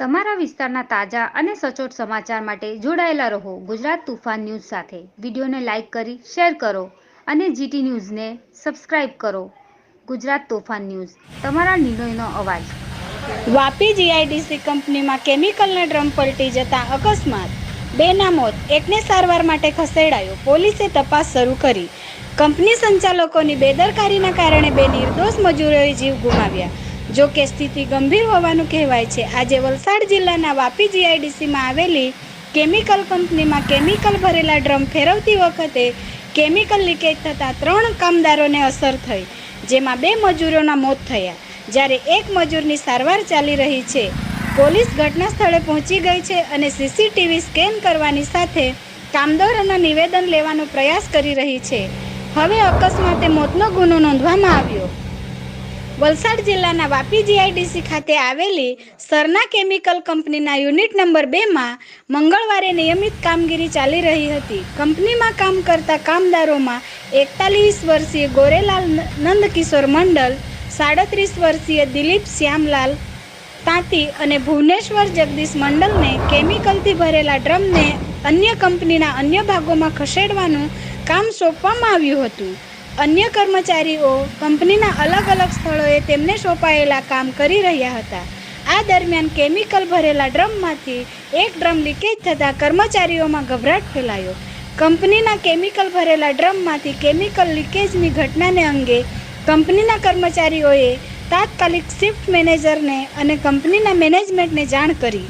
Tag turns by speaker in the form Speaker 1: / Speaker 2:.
Speaker 1: તમારા વિસ્તારના તાજા અને સચોટ સમાચાર માટે જોડાયેલા રહો ગુજરાત તુફાન ન્યૂઝ સાથે. વિડીયોને લાઇક કરી, શેર કરો અને જીટી ન્યૂઝને સબસ્ક્રાઇબ કરો. ગુજરાત તોફાન ન્યૂઝ, તમારા નિર્ણયનો અવાજ.
Speaker 2: વાપી જીઆઈડીસી કંપનીમાં કેમિકલના ડ્રમ પલટી જતા અકસ્માત. બેના મોત, એકને સારવાર માટે ખસેડાયો, પોલીસે તપાસ શરૂ કરી. કંપની સંચાલકોની બેદરકારીના કારણે બે નિર્દોષ મજૂરોએ જીવ ગુમાવ્યા. જો કે સ્થિતિ ગંભીર હોવાનું કહેવાય છે. આજે વલસાડ જિલ્લાના વાપી જીઆઈડીસીમાં આવેલી કેમિકલ કંપનીમાં કેમિકલ ભરેલા ડ્રમ ફેરવતી વખતે કેમિકલ લીકેજ થતાં ત્રણ કામદારોને અસર થઈ, જેમાં બે મજૂરોના મોત થયા. જ્યારે એક મજૂરની સારવાર ચાલી રહી છે. પોલીસ ઘટના સ્થળે પહોંચી ગઈ છે અને સીસીટીવી સ્કેન કરવાની સાથે કામદારોના નિવેદન લેવાનો પ્રયાસ કરી રહી છે. હવે અકસ્માતે મોતનો ગુનો નોંધવામાં આવ્યો. વલસાડ જિલ્લાના વાપી જીઆઈડીસી ખાતે આવેલી સરના કેમિકલ કંપનીના યુનિટ નંબર બેમાં મંગળવારે નિયમિત કામગીરી ચાલી રહી હતી. કંપનીમાં કામ કરતા કામદારોમાં એકતાલીસ વર્ષીય ગોરેલાલ નંદકિશોર મંડલ, સાડત્રીસ વર્ષીય દિલીપ શ્યામલાલ તાંતી અને ભુવનેશ્વર જગદીશ મંડલને કેમિકલથી ભરેલા ડ્રમને અન્ય કંપનીના અન્ય ભાગોમાં ખસેડવાનું કામ સોંપવામાં આવ્યું હતું. અન્ય કર્મચારીઓ કંપનીના અલગ અલગ સ્થળોએ તેમને સોંપાયેલા કામ કરી રહ્યા હતા. આ દરમિયાન કેમિકલ ભરેલા ડ્રમમાંથી એક ડ્રમ લીકેજ થતાં કર્મચારીઓમાં ગભરાટ ફેલાયો. કંપનીના કેમિકલ ભરેલા ડ્રમમાંથી કેમિકલ લીકેજની ઘટનાને અંગે કંપનીના કર્મચારીઓએ તાત્કાલિક શિફ્ટ મેનેજરને અને કંપનીના મેનેજમેન્ટને જાણ કરી.